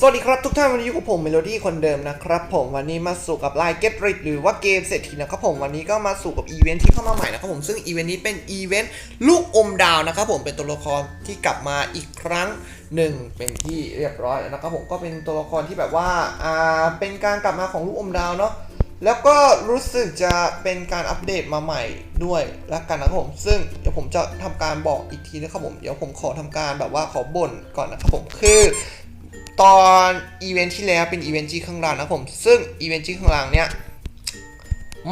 สวัสดีครับทุกท่านวันนี้อยู่กับผมเมโลดี้คนเดิมนะครับผมวันนี้มาสู่กับไลน์ Get Rich หรือว่าเกมเศรษฐีนะครับผมวันนี้ก็มาสู่กับอีเวนท์ที่เข้ามาใหม่นะครับผมซึ่งอีเวนต์นี้เป็นอีเวนต์ลูกอมดาวนะครับผมเป็นตัวละครที่กลับมาอีกครั้งหนึ่งเป็นที่เรียบร้อยแล้วนะครับผมก็เป็นตัวละครที่แบบว่าอ่าเป็นการกลับมาของลูกอมดาวเนาะแล้วก็รู้สึกจะเป็นการอัปเดตมาใหม่ด้วยแล้วกันนะครับผม ซึ่งเดี๋ยวผมจะทำการบอกอีกทีนะครับผม เดี๋ยวผมขอทำการแบบว่าขอบ่นก่อนนะครับผม คือ ตอนอีเวนท์ที่แล้วเป็นอีเวนท์ที่ข้างล่างนะผม ซึ่งอีเวนท์ที่ข้างล่างเนี้ย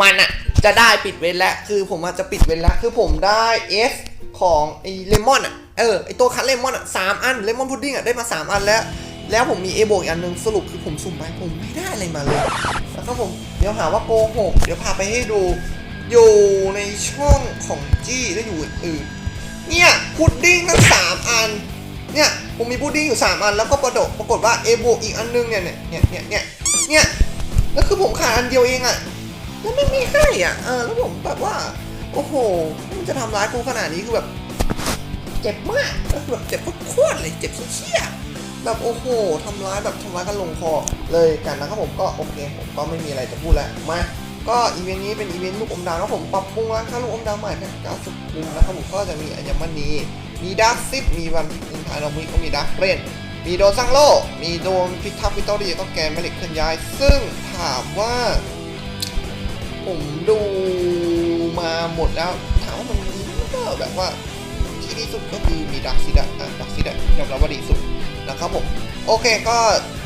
มันอะจะได้ปิดเว้นแล้วคือผมอาจจะปิดเว้นแล้วคือผมได้ S ของไอเลมอนอะเออไอตัวคัตเลมอนอะสามอันเลมอนพุดดิ้งอะได้มาสามอันแล้ว แล้วผมมีเอโบอีกอันหนึงสรุปคือผมสุ่มไปผมไม่ได้อะไรมาเลยแล้วก็ผมเดี๋ยวหาว่าโกหกเดี๋ยวพาไปให้ดูอยู่ในช่องของจี้และอยู่อื่นเนี่ยพุดดิ้งทั้งสามอันเนี่ย ผมมีพุดดิ้งอยู่ 3 อัน แล้วก็ประดกปรากฏว่าเอโบอีกอันนึงเนี่ยเนี่ยเนี่ยเนี่ยเนี่ยเนี่ยแล้วคือผมขาดอันเดียวเองอะแล้วไม่มีให้อะเออแล้วผมแบบว่า โอ้โห มันจะทำร้ายกูขนาดนี้คือแบบ เจ็บมากแล้วคือแบบเจ็บโคตรเลยเจ็บเชี่ยแบบโอ้โหทำร้ายแบบทำร้ายกันลงคอเลยกันนะครับผมก็โอเคผมก็ไม่มีอะไรจะพูดแล้วมาก็อีเวนต์นี้เป็นอีเวนต์ลูกอมดาวนะครับผมปรับปรุงร้านค้าลูกอมดาวใหม่เป็นการสุดคุมนะครับผมก็จะมีอัญมณี มีดาร์ซิปมีวันพินทานอมิก็มีดาร์เรนมีโดนสร้างโล มีโดนพิทักษ์วิตอรี่ก็แกนแมลิกเคลื่อนย้าย ซึ่งถามว่า ผมดูมาหมดแล้ว ถามว่ามันก็แบบว่าที่ดีสุดก็คือมีดักซิดะอะดักซิดะยอมรับว่าดีสุดนะครับผม โอเคก็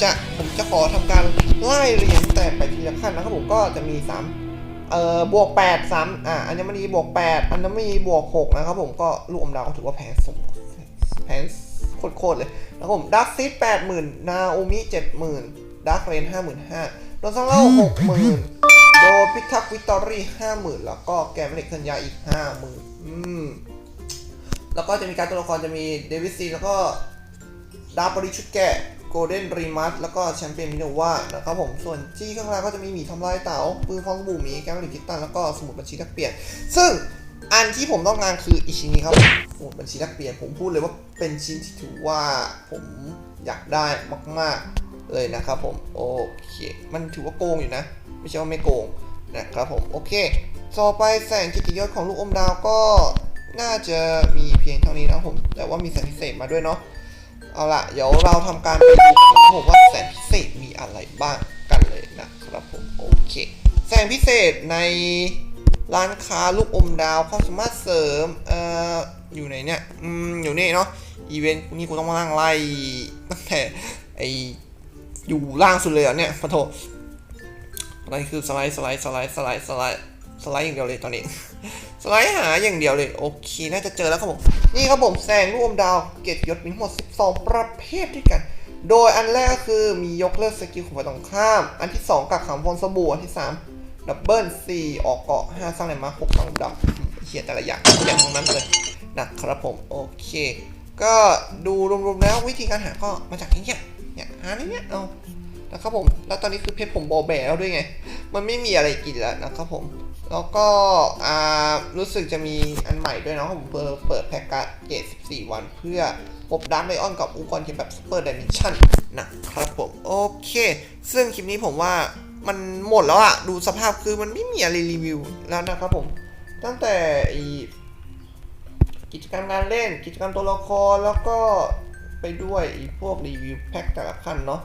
จะผมจะขอทำการไล่เรียงแต่ไปทีละขั้นนะครับผมก็จะมี 3 เอ่อบวก8 3อะอัญมณีบวก8อัญมณีบวก6นะครับผมก็ลูกอมดาวก็ถือว่าแพงสมแพงโคตรๆเลยนะครับผมดักซิด80,000นาโอมิ70,000ดักเรน55,000โดนซังเล่า60,000โดนพิทักษ์วิตตอรี่ห้าหมื่นแล้วก็แกมเล็กเคลื่อนย้ายอีกห้าหมื่นอืมแล้วก็จะมีการตัวละครจะมีเดวิสซีแล้วก็ดาบริชุดแกะ โกลเด้นรีมัสแล้วก็แชมเปี้ยนมิโนวานะครับผม ส่วนที่ข้างล่างก็จะมีหมีทำลายเต๋าปืนฟองบูหมีแกมเล็กคิตตันแล้วก็สมุดบัญชีนักเปลี่ยน ซึ่งอันที่ผมต้องการคืออีชิ้นนี้ครับสมุดบัญชีนักเปลี่ยน ผมพูดเลยว่าเป็นชิ้นที่ถือว่าผมอยากได้มาก ๆ เลยนะครับผมโอเค มันถือว่าโกงอยู่นะ ไม่ใช่ว่าไม่โกงนะครับผมโอเคต่อไปแสงกิติยศของลูกอมดาวก็น่าจะมีเพียงเท่านี้นะครับผม แต่ว่ามีแสงพิเศษมาด้วยเนาะ เอาละเดี๋ยวเราทำการไปดูกันะผมว่าแสงพิเศษมีอะไรบ้างกันเลยนะครับผมโอเค แสงพิเศษในร้านค้าลูกอมดาวความสามารถเสริมเอ่ออยู่ไหนเนี่ยอืมอยู่นี่เนาะอีเวนต์นี่กูต้องมานั่งไล่ตั้งแต่ไออยู่ล่างสุดเลยอะเนี่ยขอโทษอะไรคือสไลด์สไลด์สไลด์สไลด์สไลด์สไลด์อย่างเดียวเลยตอนนี้ สไลด์หาอย่างเดียวเลย โอเค น่าจะเจอแล้วครับผม นี่ครับผมแสงร่วมดาวเกตยศมีทั้งหมด 12 ประเภทด้วยกัน โดยอันแรกก็คือมียกเลิกสกิลของฝ่ายตรงข้าม อันที่ 2กักขังฟอนสบู่ อันที่ 3 ดับเบิล4ออกเกาะ 5 สร้างแลนด์มาร์ค6สร้างดำอืมเขียนแต่ละอย่างอย่างทั้งนั้นเลยนะครับผมโอเค ก็ดูรวมๆแล้ววิธีการหาก็มาจากที่เนี่ยเนี่ยหาในเนี้ยเอานะครับผมแล้วตอนนี้คือเพชรผมบอแบแล้วด้วยไง มันไม่มีอะไรกินแล้วนะครับผม แล้วก็อ่ารู้สึกจะมีอันใหม่ด้วยเนาะผมเปิดเปิดแพ็กการ์ดเกต14 วันเพื่อพบดาร์กไลออนกับอุปกรณ์เกมแบบซูเปอร์ดิเมนชั่นนะครับผม โอเค ซึ่งคลิปนี้ผมว่ามันหมดแล้วอะดูสภาพคือมันไม่มีอะไรรีวิวแล้วนะครับผม ตั้งแต่อ้กิจกรรมการเล่น กิจกรรมตัวละครแล้วก็ไปด้วยอ้พวกรีวิวแพ็กแต่ละขั้นเนาะ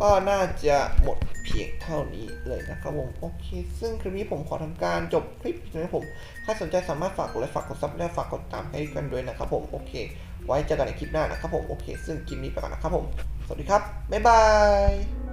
ก็น่าจะหมดเพียงเท่านี้เลยนะครับผมโอเค ซึ่งคลิปนี้ผมขอทำการจบคลิปนะครับผมใครสนใจสามารถฝากกดไลค์ฝากกดซับและฝากกดตามให้กันด้วยนะครับผมโอเค ไว้เจอกันในคลิปหน้านะครับผมโอเค ซึ่งคลิปนี้ไปก่อนนะครับผม สวัสดีครับ บ๊ายบาย